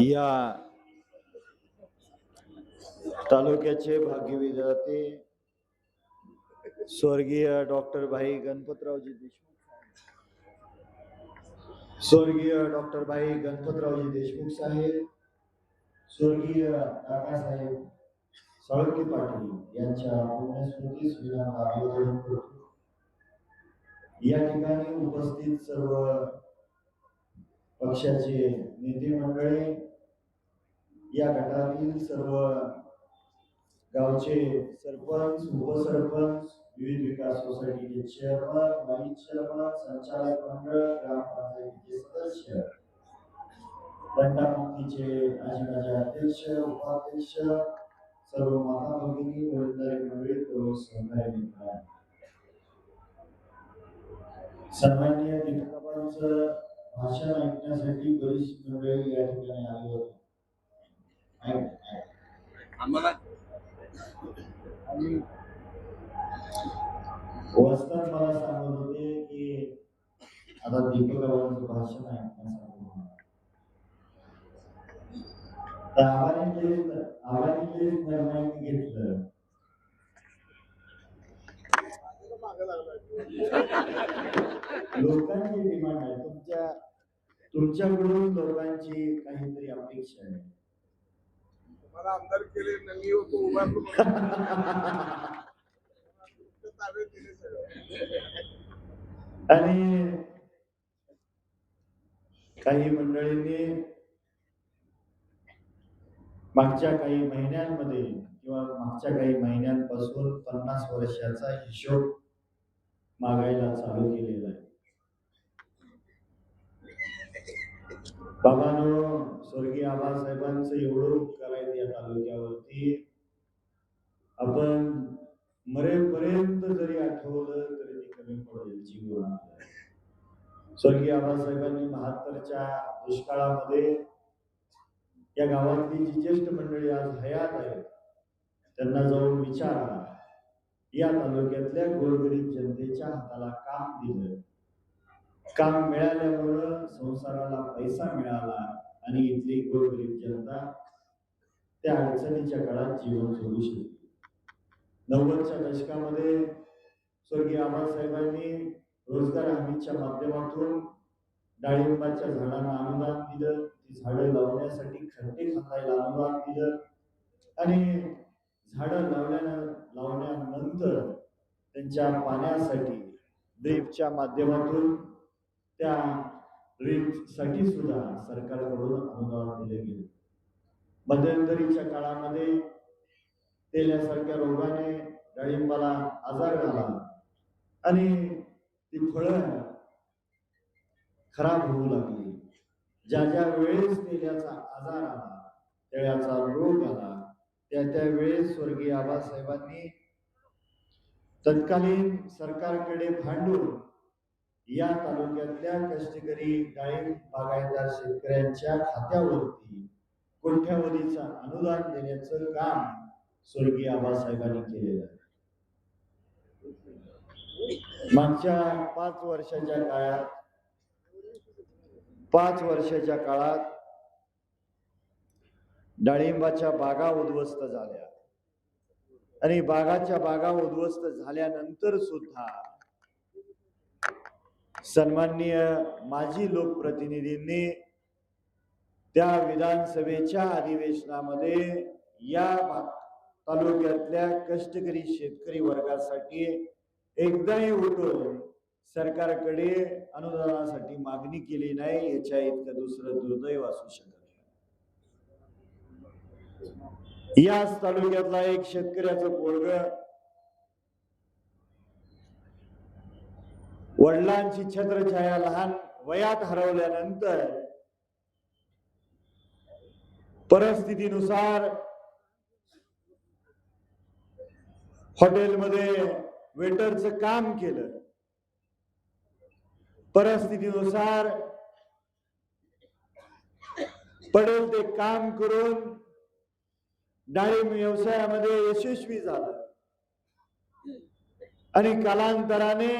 या तालुक्याचे भाग्यविधाते स्वर्गीय डॉक्टर भाई गणपतरावजी देशमुख स्वर्गीय डॉक्टर भाई गणपतरावजी देशमुख साहेब, स्वर्गीय काकासाहेब साळुंके पाटील यांच्या पुण्यस्मृती स्मरणाला अभिवादन करतो या ठिकाणी उपस्थित सर्व पक्षाचे नेते मंडळी या गटातील सर्व गावचे सरपंच उपसरपंच विविध विकास सोसायटीचे चेअरमन वाईस चेअरमन संचालक मंडळ ग्रामपंचायतीचे सदस्य दंडामुक्तीचे माझे अध्यक्ष उपाध्यक्ष सर्व माता भगिनी वडीलधारी मंडळी प्रमुख सहकारी मित्र. सन्मान्य दीपकाबांचं भाषण ऐकण्यासाठी बरीच मंडळी या ठिकाणी आली होती. आम्हाला? मला सांगत होते की आता दीपकाबांचं भाषण ऐकण्यासाठी आव्हाने आव्हाने निर्णय घेतलं लोकांची डिमांड आहे. तुमच्या तुमच्याकडून लोकांची काहीतरी अपेक्षा आहे. मला आमदार केले ना मी होतो आणि काही मंडळींनी मागच्या काही महिन्यांमध्ये किंवा मागच्या काही महिन्यांपासून पन्नास वर्षाचा हिशोब मागायला चालू केलेला आहे. बाबांनो स्वर्गीय आबासाहेबांचं एवढं रूप करायचं या तालुक्यावरती. आपण मरेपर्यंत जरी आठवलं तरी ते कमी पडेल जीवनात. स्वर्गीय आबासाहेबांनी बहात्तरच्या दुष्काळामध्ये या गावातली जी ज्येष्ठ मंडळी आज हयात आहेत त्यांना जाऊन विचारा. या तालुक्यातल्या गोरगरीब जनतेच्या हाताला काम दिलं. काम मिळाल्यामुळं संसाराला पैसा मिळाला आणि इथली गोरगरीब जनता त्या अडचणीच्या काळात जीवन जगू शकली. नव्वदच्या दशकामध्ये स्वर्गीय आबासाहेबांनी रोजगार हमीच्या माध्यमातून डाळिंबाच्या झाडांना अनुदान दिलं. ती झाडं लावण्यासाठी खड्डे खणायला अनुदान दिलं. आणि झाडं लावल्यानं लावल्यानंतर त्यांच्या पाण्यासाठी ड्रीपच्या माध्यमातून त्या ड्रीपसाठी सुद्धा सरकारकडून अनुदान दिले गेले. मध्यंतरीच्या काळामध्ये तेल्यासारख्या रोगाने डाळिंबाला आजार झाला आणि ती फळं खराब होऊ लागली. ज्या ज्या वेळेस तेल्याचा आजार आला तेळ्याचा रोग आला त्या त्यावेळेस स्वर्गीय आबासाहेबांनी तत्कालीन सरकारकडे भांडून या तालुक्यातल्या कष्टकरी डाळिंब बागायतदार शेतकऱ्यांच्या खात्यावरती कोठ्यावधीचा अनुदान देण्याचं काम स्वर्गीय आबासाहेबांनी केलेलं आहे. मागच्या पाच वर्षाच्या काळात पाच वर्षाच्या काळात डाळिंबाच्या बागा उद्ध्वस्त झाल्या. आणि बागाच्या बागा उद्ध्वस्त झाल्यानंतर सुद्धा सन्माननीय माजी लोकप्रतिनिधींनी त्या विधानसभेच्या अधिवेशनामध्ये या तालुक्यातल्या कष्टकरी शेतकरी वर्गासाठी एकदाही उठून सरकारकडे अनुदानासाठी मागणी केली नाही याच्या इतकं दुसरं दुर्दैव असू शकत याच तालुक्यातला एक शेतकऱ्याचं पोरग वडिलांची छत्रछाया लहान वयात हरवल्यानंतर परिस्थितीनुसार हॉटेलमध्ये वेटरचं काम केलं. परिस्थितीनुसार पडेल ते काम करून डाळिंब व्यवसायामध्ये यशस्वी झालं. आणि कालांतराने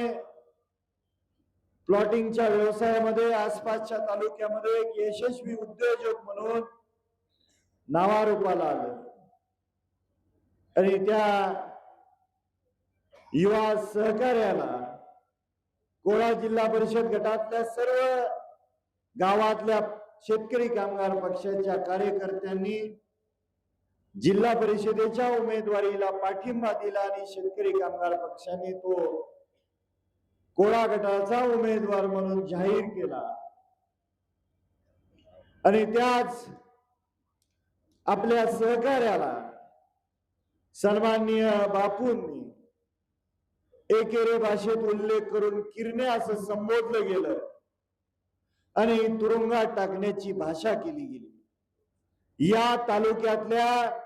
प्लॉटिंगच्या व्यवसायामध्ये आसपासच्या तालुक्यामध्ये एक यशस्वी उद्योजक म्हणून नावारूपाला आलं. आणि त्या युवा सहकार्याला कोळा जिल्हा परिषद गटातल्या सर्व गावातल्या शेतकरी कामगार पक्षाच्या कार्यकर्त्यांनी जिल्हा परिषदेच्या उमेदवारीला पाठिंबा दिला आणि शेतकरी कामगार पक्षाने तो कोळा गटाचा उमेदवार म्हणून जाहीर केला. आणि त्याच आपल्या सहकार्याला सन्माननीय बापूंनी एकेरी भाषेत उल्लेख करून किरणे असं संबोधलं गेलं आणि तुरुंगात टाकण्याची भाषा केली गेली. या तालुक्यातल्या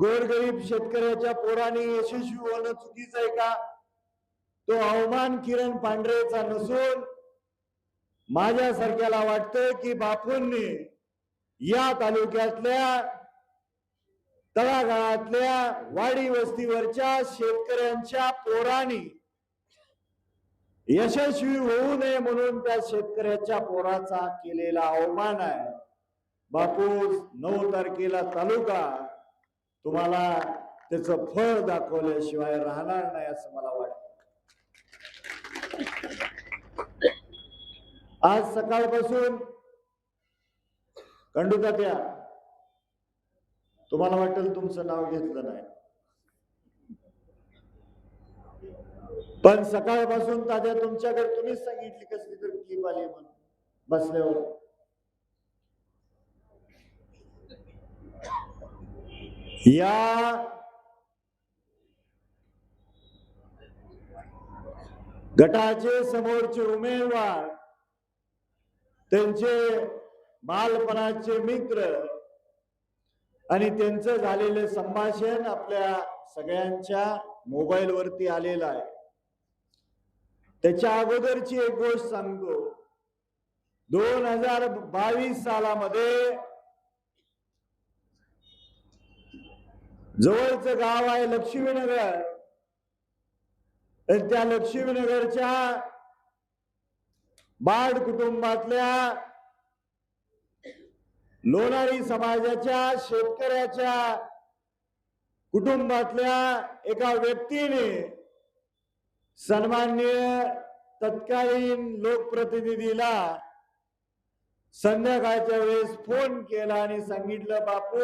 गोरगरीब शेतकऱ्याच्या पोराने यशस्वी होणं चुकीचं आहे का? तो अवमान किरण पांढरेचा नसून माझ्यासारख्याला वाटतं की बापूंनी या तालुक्यातल्या तळागाळातल्या वाडी वस्तीवरच्या शेतकऱ्यांच्या पोराने यशस्वी होऊ नये म्हणून त्या शेतकऱ्याच्या पोराचा केलेला अवमान आहे. बापूस नऊ तारखेला तालुका तुम्हाला त्याचं फळ दाखवल्याशिवाय राहणार नाही असं मला वाटतं. आज सकाळपासून खंडूतात्या तुम्हाला वाटेल तुमचं नाव घेतलं नाही. पण सकाळपासून तात्या तुमच्याकडे तुम्हीच सांगितली कसली तर क्लिप आली म्हणून. बसल्यावर. या गटाचे समोरचे उमेदवार त्यांचे बालपणाचे मित्र आणि त्यांचं झालेलं संभाषण आपल्या सगळ्यांच्या मोबाईल वरती आलेलं आहे. त्याच्या अगोदरची एक गोष्ट सांगतो. दोन हजार बावीस सालामध्ये जवळचं गाव आहे लक्ष्मीनगर. त्या लक्ष्मीनगरच्या बाड कुटुंबातल्या लोणारी समाजाच्या शेतकऱ्याच्या कुटुंबातल्या एका व्यक्तीने सन्मान्य तत्कालीन लोकप्रतिनिधीला संध्याकाळच्या वेळेस फोन केला आणि सांगितलं बापू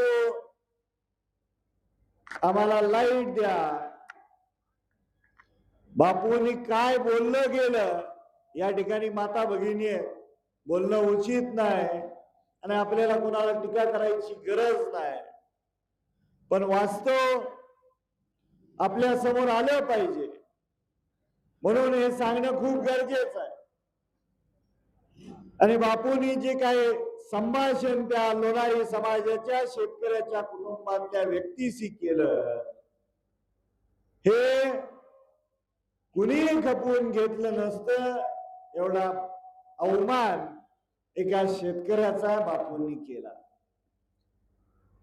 आम्हाला लाइट द्या. बापूंनी काय बोललं गेलं या ठिकाणी माता भगिनी आहे बोलणं उचित नाही. आणि आपल्याला कोणाला टीका करायची गरज नाही. पण वास्तव आपल्यासमोर आलं पाहिजे. म्हणून हे सांगणं खूप गरजेचं आहे. आणि बापूंनी जे काही संभाषण त्या लोणारी समाजाच्या शेतकऱ्याच्या कुटुंबातल्या व्यक्तीशी केलं हे कुणी खपवून घेतलं नसतं एवढा अवमान एका शेतकऱ्याचा बापूंनी केला.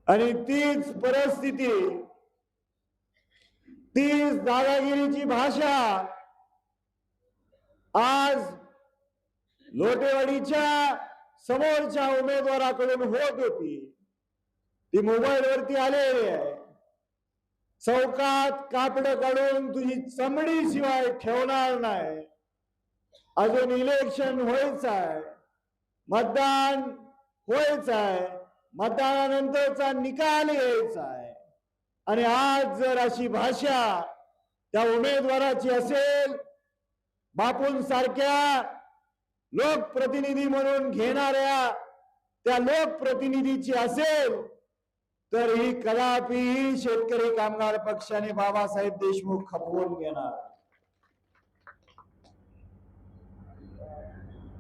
आणि तीच परिस्थिती तीच दादागिरीची भाषा आज लोटेवाडीच्या समोरच्या उमेदवाराकडून होत होती. ती मोबाईल वरती आलेली आहे. चौकात कापड काढून तुझी चमडी शिवाय ठेवणार नाही. अजून इलेक्शन व्हायचं आहे. मतदान व्हायचं आहे. मतदानानंतरचा निकाल यायचा आहे. आणि आज जर अशी भाषा त्या उमेदवाराची असेल बापूंसारख्या लोकप्रतिनिधी म्हणून घेणाऱ्या त्या लोकप्रतिनिधीची असेल तर ही कदापि शेतकरी कामगार पक्षाने बाबासाहेब देशमुख खपवून घेणार.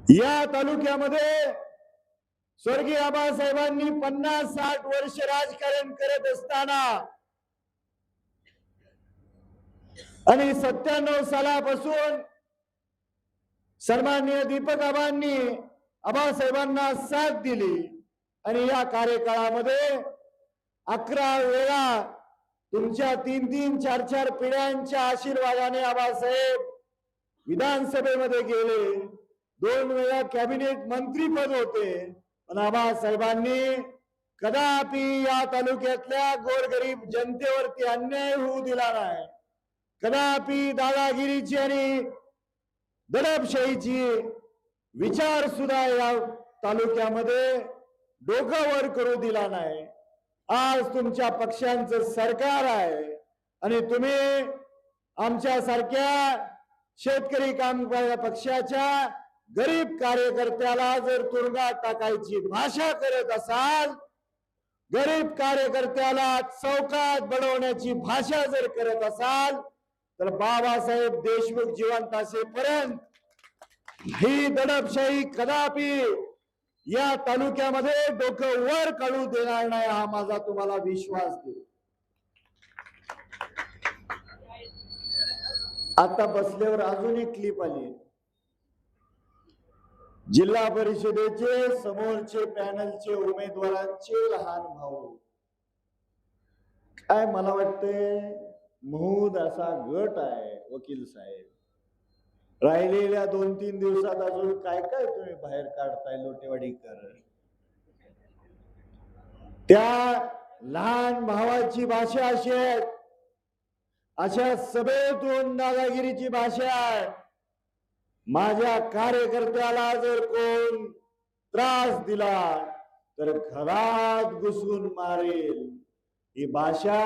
या तालुक्यामध्ये स्वर्गीय आबासाहेबांनी पन्नास साठ वर्ष राजकारण करत असताना आणि सत्त्याण्णव सालापासून सन्माननीय दीपक आबांनी आबासाहेबांना साथ दिली. आणि या कार्यकाळामध्ये अकरा वेळा तुमच्या तीन तीन चार चार पिढ्यांच्या आशीर्वादाने आबासाहेब विधानसभेमध्ये गेले. दोन वेळा कॅबिनेट मंत्रीपद होते. पण आबासाहेबांनी कदापि या तालुक्यातल्या गोरगरीब जनतेवरती अन्याय होऊ दिला नाही. कदापि दादागिरीची आणि दडपशाहीची विचार सुद्धा या तालुक्यामध्ये डोकं वर करू दिला नाही. आज तुमच्या पक्षांचं सरकार आहे आणि तुम्ही आमच्यासारख्या शेतकरी काम पक्षाच्या गरीब कार्यकर्त्याला जर तुरुंगात टाकायची भाषा करत असाल गरीब कार्यकर्त्याला चौकात बडवण्याची भाषा जर करत असाल तर बाबासाहेब देशमुख जिवंत असेपर्यंत ही दडपशाही कदापि या तालुक्यामध्ये डोकं वर काढू देणार नाही हा माझा तुम्हाला विश्वास देऊ आता बसल्यावर अजून एक क्लिप आली. जिल्हा परिषदेचे समोरचे पॅनलचे उमेदवारांचे लहान भाऊ. काय मला वाटतंय? महूद असा गट आहे वकील साहेब. राहिलेल्या दोन तीन दिवसात अजून काय काय तुम्ही बाहेर काढताय लोटेवाडीकर त्या लहान भावाची भाषा अशी आहे अशा सभेतून दादागिरीची भाषा आहे माझ्या कार्यकर्त्याला जर कोण त्रास दिला तर घरात घुसून मारेल. ही भाषा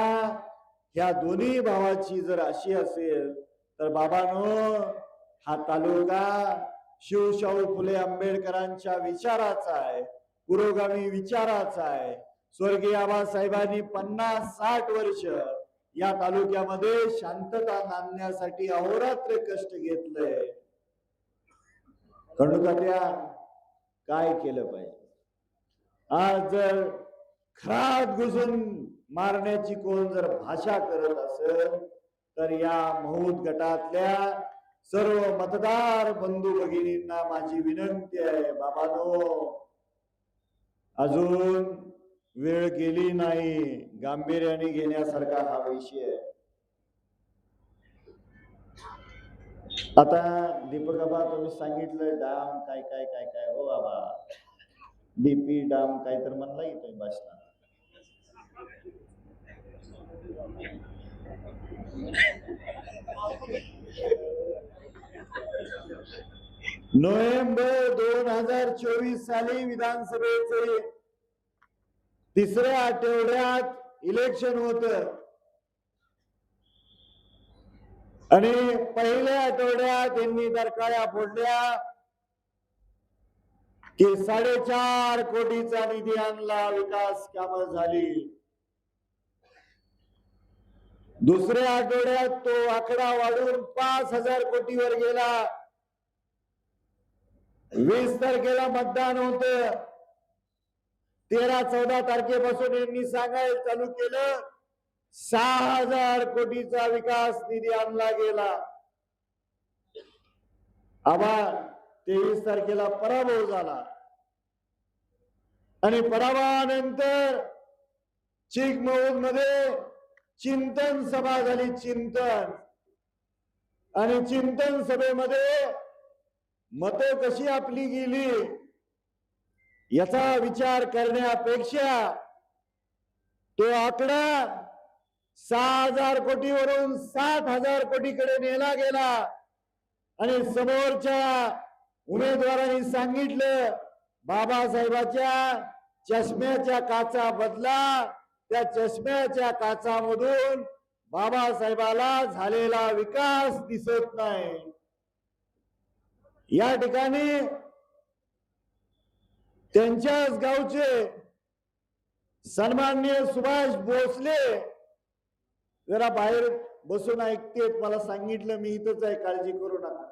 ह्या दोन्ही भावाची जर अशी असेल तर बाबानो हा तालुका शिवशाहू फुले आंबेडकरांच्या विचाराचा आहे पुरोगामी विचाराचा आहे. स्वर्गीय आबासाहेबांनी पन्नास साठ वर्ष या तालुक्यामध्ये शांतता नांदण्यासाठी अहोरात्र कष्ट घेतलंय त्या काय केलं पाहिजे? आज जर खरात घुसून मारण्याची कोण जर भाषा करत असेल तर या महूत गटातल्या सर्व मतदार बंधू भगिनींना माझी विनंती आहे बाबानो अजून वेळ गेली नाही गांभीर्याने घेण्यासारखा हा विषय आहे. आता दीपक बाबा तुम्ही सांगितलं डाम काय काय काय काय हो बाबा. डीपी डाम काय तर म्हणला तुम्ही भाषण नोव्हेंबर दोन हजार चोवीस साली विधानसभेचे तिसऱ्या आठवड्यात इलेक्शन होत. आणि पहिल्या आठवड्यात त्यांनी दरकाळ्या फोडल्या की साडेचार कोटीचा निधी आणला विकास कामं झाली. दुसऱ्या आठवड्यात तो आकडा वाढून पाच हजार कोटीवर गेला. वीस तारखेला मतदान होत. तेरा चौदा तारखेपासून यांनी सांगायला चालू केलं सहा हजार कोटीचा विकास निधी आणला गेला. आबा तेवीस तारखेला पराभव झाला. आणि पराभवानंतर चिकमऊदमध्ये चिंतन सभा झाली चिंतन. आणि चिंतन सभेमध्ये मत कशी आपली गेली याचा विचार करण्यापेक्षा तो आकडा सहा हजार कोटीवरून सात हजार कोटीकडे नेला गेला. आणि समोरच्या उमेदवारांनी सांगितलं बाबासाहेबाच्या चष्म्याच्या काचा बदला. त्या चष्म्याच्या काचामधून बाबासाहेबाला झालेला विकास दिसत नाही. या ठिकाणी त्यांच्याच गावचे सन्माननीय सुभाष भोसले जरा बाहेर बसून ऐकतेत मला सांगितलं मी इथंच आहे काळजी करू नका.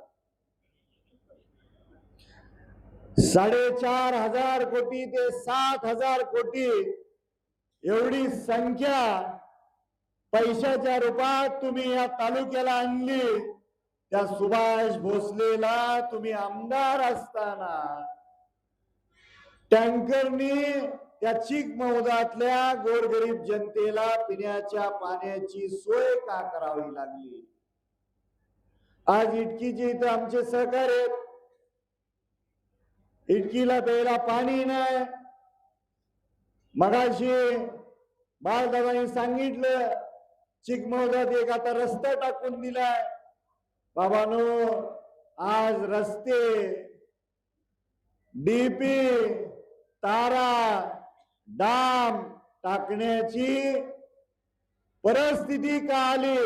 साडेचार हजार कोटी ते सात हजार कोटी एवढी संख्या पैशाच्या रूपात तुम्ही या तालुक्याला आणली. त्या सुभाष भोसलेला तुम्ही आमदार असताना. टँकरनी त्या चीक मौदातल्या गोरगरीब जनतेला पिण्याच्या पाण्याची सोय का करावी लागली? आज इटकीचे इथं आमचे सहकार्य आहेत. इटकीला प्यायला पाणी नाही. मगाशी बाळदादांनी सांगितलं चिकमोजात एक आता रस्ता टाकून दिलाय. बाबानो आज रस्ते डीपी तारा डाम टाकण्याची परिस्थिती का आली?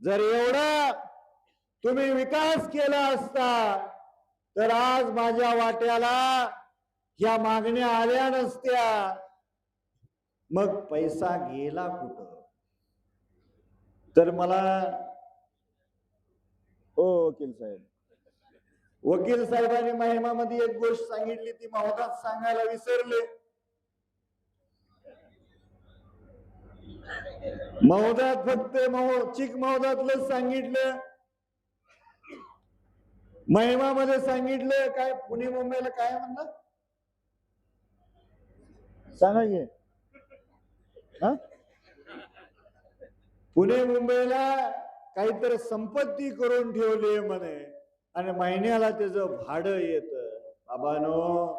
जर एवढा तुम्ही विकास केला असता तर आज माझ्या वाट्याला ह्या मागण्या आल्या नसत्या. मग पैसा गेला कुठं? तर मला ओ वकील साहेब. वकील साहेबांनी महिमामध्ये एक गोष्ट सांगितली ती महोदात सांगायला विसरले. महोदात फक्त महो चिक महोदातलं सांगितलं. महिमामध्ये सांगितलं काय पुणे मुंबईला काय म्हणलं? सांगा की हा? पुणे मुंबईला काहीतरी संपत्ती करून ठेवली म्हणे. आणि महिन्याला त्याचं भाडं येत. बाबानो.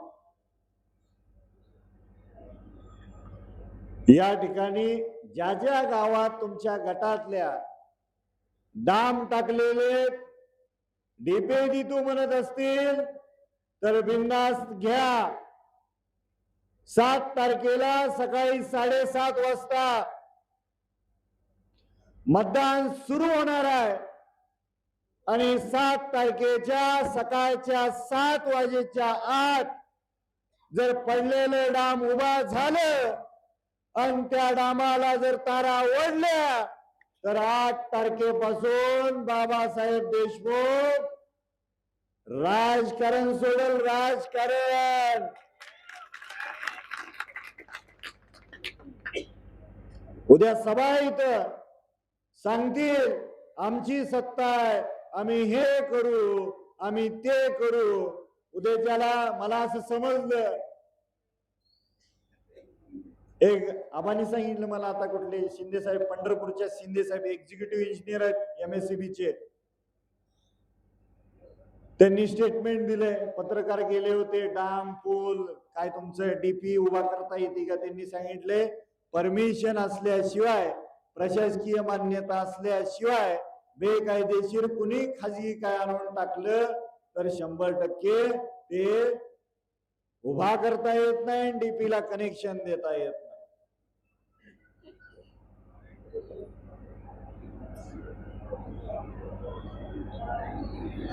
या ठिकाणी ज्या ज्या गावात तुमच्या गटातल्या डाम टाकलेले डिपे तू म्हणत असतील तर बिंदास्त घ्या. सात तारखेला सकाळी साडेसात वाजता मतदान सुरू होणार आहे. आणि सात तारखेच्या सकाळच्या सात वाजेच्या आत जर पडलेलं डाम उभा झालं आणि त्या डामाला जर तारा ओढल्या तर आठ तारखेपासून बाबासाहेब देशमुख राजकारण सोडल राजकारण. उद्या सभा इथं. सांगतील आमची सत्ता आहे आम्ही हे करू आम्ही ते करू. उद्याच्याला मला असं समजलं. एक आबानी सांगितलं मला आता कुठले शिंदे साहेब पंढरपूरच्या शिंदे साहेब एक्झिक्युटिव्ह इंजिनियर आहेत एम एस चे. त्यांनी स्टेटमेंट दिले पत्रकार गेले होते डाम पूल काय तुमचं डीपी उभा करता येते का? त्यांनी सांगितले परमिशन असल्याशिवाय प्रशासकीय मान्यता असल्याशिवाय बेकायदेशीर कुणी खाजगी काय आणून टाकलं तर शंभर टक्के ते उभा करता येत नाही डीपी ला कनेक्शन देता येत नाही.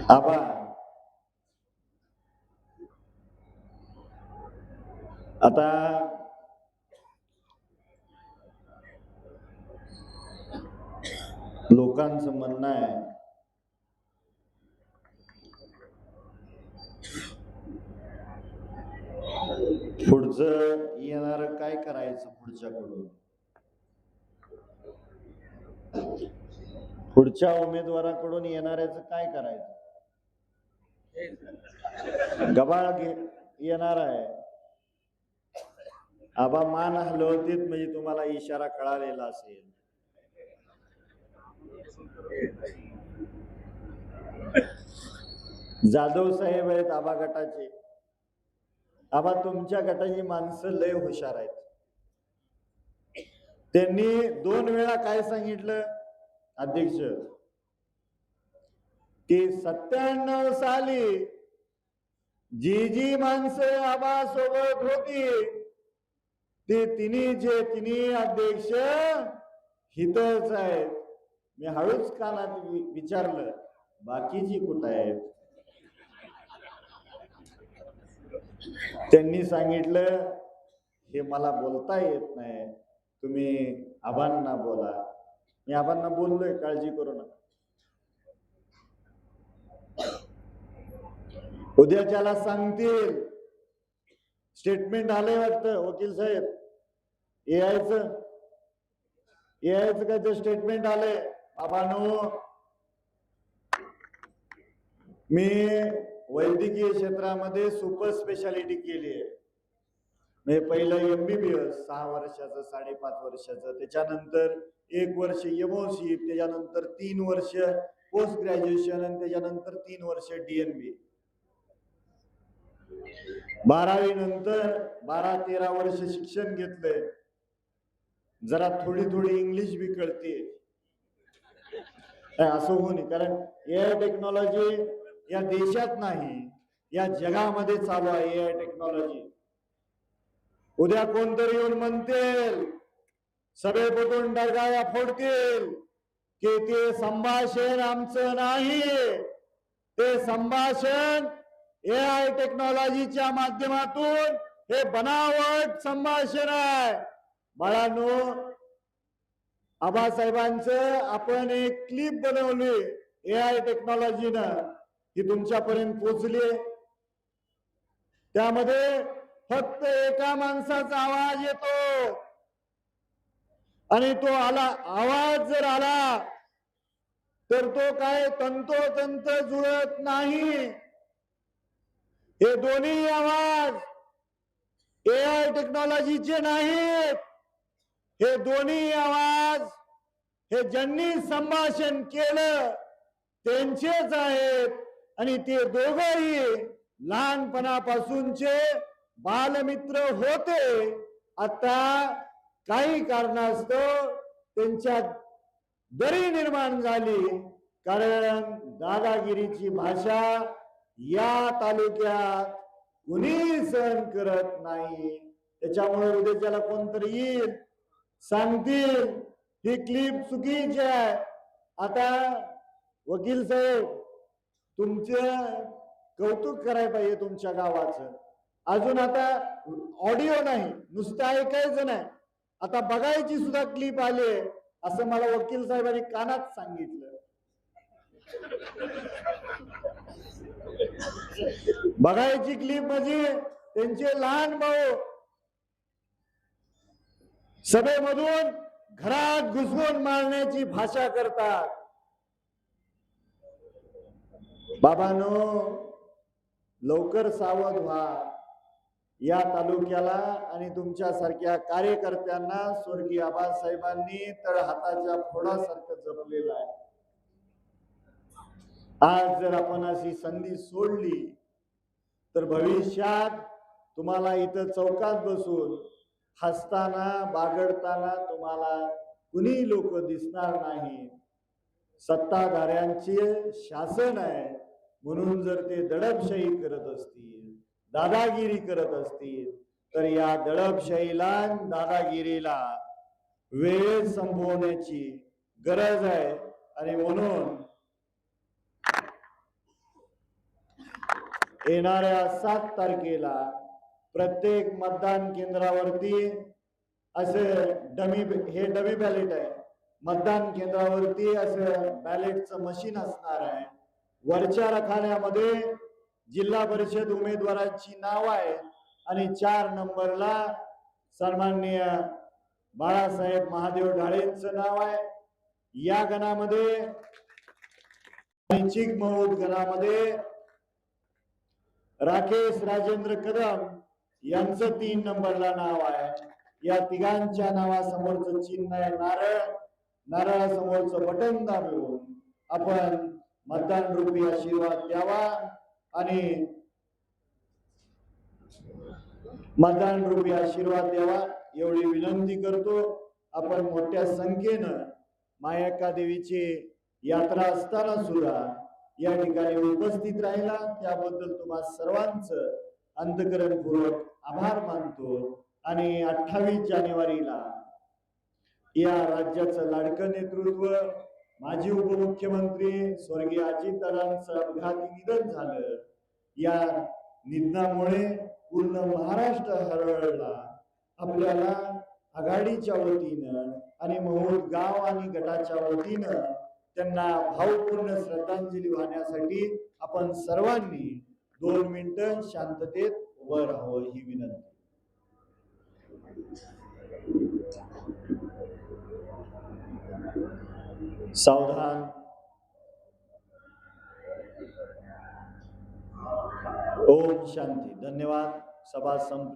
आबा आता लोकांचं म्हणणं आहे. पुढचं येणार काय करायचं पुढच्याकडून? पुढच्या उमेदवाराकडून येणाऱ्याचं काय करायचं? गबाळ घे येणार आहे. आबा मान हलवतीत म्हणजे तुम्हाला इशारा कळालेला असेल. जाधव साहेब आहेत आबा गटाचे. आबा तुमच्या गटाची माणसं लय हुशार आहेत. त्यांनी दोन वेळा काय सांगितलं? अध्यक्ष की सत्त्याण्णव साली जी जी माणसं आबा सोबत होती ते तिन्ही जे तिन्ही अध्यक्ष हितच आहेत. मी हळूच कानात विचारलं बाकीची कुठं आहेत? त्यांनी सांगितलं हे मला बोलता येत नाही. तुम्ही आबांना बोला. मी आबांना बोललोय काळजी करू नका. उद्याच्याला सांगतील स्टेटमेंट आलंय वाटतं वकील साहेब. ए आयचं ए एआयच काय ते स्टेटमेंट आलंय? बाबानो मी वैद्यकीय क्षेत्रामध्ये सुपर स्पेशालिटी केली आहे. म्हणजे पहिलं एमबीबीएस सहा वर्षाचं साडेपाच वर्षाचं त्याच्यानंतर एक वर्ष एमओसी त्याच्यानंतर तीन वर्ष पोस्ट ग्रॅज्युएशन आणि त्याच्यानंतर तीन वर्ष डीएनबी बारावी नंतर बारा तेरा वर्ष शिक्षण घेतलंय. जरा थोडी थोडी इंग्लिश बी कळते. असं होऊ नये. कारण ए आय टेक्नॉलॉजी या देशात नाही या जगामध्ये चालू आहे ए आय टेक्नॉलॉजी उद्या कोणतरी येऊन म्हणतील सगळे बघून डरगाया फोडतील की ते संभाषण आमचं नाही. ते संभाषण ए आय टेक्नॉलॉजीच्या माध्यमातून हे बनावट संभाषण आहे. बाळांनो आबासाहेबांचं आपण एक क्लिप बनवली ए आय टेक्नॉलॉजीनं ही तुमच्यापर्यंत पोचली त्यामध्ये फक्त एका माणसाचा आवाज येतो. आणि तो आला आवाज जर आला तर तो काय तंतोतंत जुळत नाही. हे दोन्ही आवाज ए आय टेक्नॉलॉजीचे नाहीत. हे दोन्ही आवाज हे ज्यांनी संभाषण केलं त्यांचेच आहेत. आणि ते दोघही लहानपणापासूनचे बालमित्र होते. आता काही कारणास्तव त्यांच्यात दरी निर्माण झाली. कारण दादागिरीची भाषा या तालुक्यात कुणी सहन करत नाही. त्याच्यामुळे उद्याच्याला कोणतरी येईल. सांगतील ही क्लिप चुकीची आहे. आता वकील साहेब तुमचे कौतुक करायला पाहिजे तुमच्या गावाचं. अजून आता ऑडिओ नाही नुसतं ऐकायचं नाही. आता बघायची सुद्धा क्लिप आली असं मला वकील साहेबांनी कानात सांगितलं. बघायची क्लिप म्हणजे त्यांचे लहान भाऊ सभेमधून घरात घुसवून मारण्याची भाषा करतात. बाबानो लवकर सावध व्हा. या तालुक्याला आणि तुमच्या सारख्या कार्यकर्त्यांना स्वर्गीय आबासाहेबांनी तर हाताच्या फोडासारखं जपलेलं आहे. आज जर आपण अशी संधी सोडली तर भविष्यात तुम्हाला इथं चौकात बसून हसताना बागडताना तुम्हाला कुणी लोक दिसणार नाही. सत्ताधाऱ्यांचे शासन आहे म्हणून जर ते दडपशाही करत असतील दादागिरी करत असतील तर या दडपशाहीला दादागिरीला वेळ संपवण्याची गरज आहे. आणि म्हणून येणाऱ्या सात तारखेला प्रत्येक मतदान केंद्रावरती असे डमी हे डमी बॅलेट आहे. मतदान केंद्रावरती असं बॅलेटचं मशीन असणार आहे. वरच्या रखान्यामध्ये जिल्हा परिषद उमेदवाराची नाव आहे आणि चार नंबरला सन्माननीय बाळासाहेब महादेव ढाळेंचं नाव आहे. या गणामध्ये आणि चिकमहूद गणामध्ये राकेश राजेंद्र कदम यांचं तीन नंबरला नाव आहे. या तिघांच्या नावासमोरचं चिन्ह आहे नारळ. नारळासमोरचं बटन दाबून आपण मतदान रूपी आशीर्वाद द्यावा आणि मतदान रूपी आशीर्वाद द्यावा एवढी विनंती करतो. आपण मोठ्या संख्येनं मायाका देवीची यात्रा असताना सुद्धा या ठिकाणी उपस्थित राहिला. त्याबद्दल तुम्हा सर्वांचं अंतकरणपूर्वक आभार मानतो आणि अठ्ठावीस जानेवारीला या राज्याचं लाडकं नेतृत्व माजी उपमुख्यमंत्री स्वर्गीय अजितदादांचं अपघाती निधन झालं. या निधनामुळे पूर्ण महाराष्ट्र हरवळला आपल्याला आघाडीच्या वतीनं आणि महोद गाव आणि गटाच्या वतीनं त्यांना भावपूर्ण श्रद्धांजली वाहण्यासाठी आपण सर्वांनी दोन मिनिटं शांततेत उभं राहावं ही विनंती. सावधान. ओम शांती. धन्यवाद. सभा संप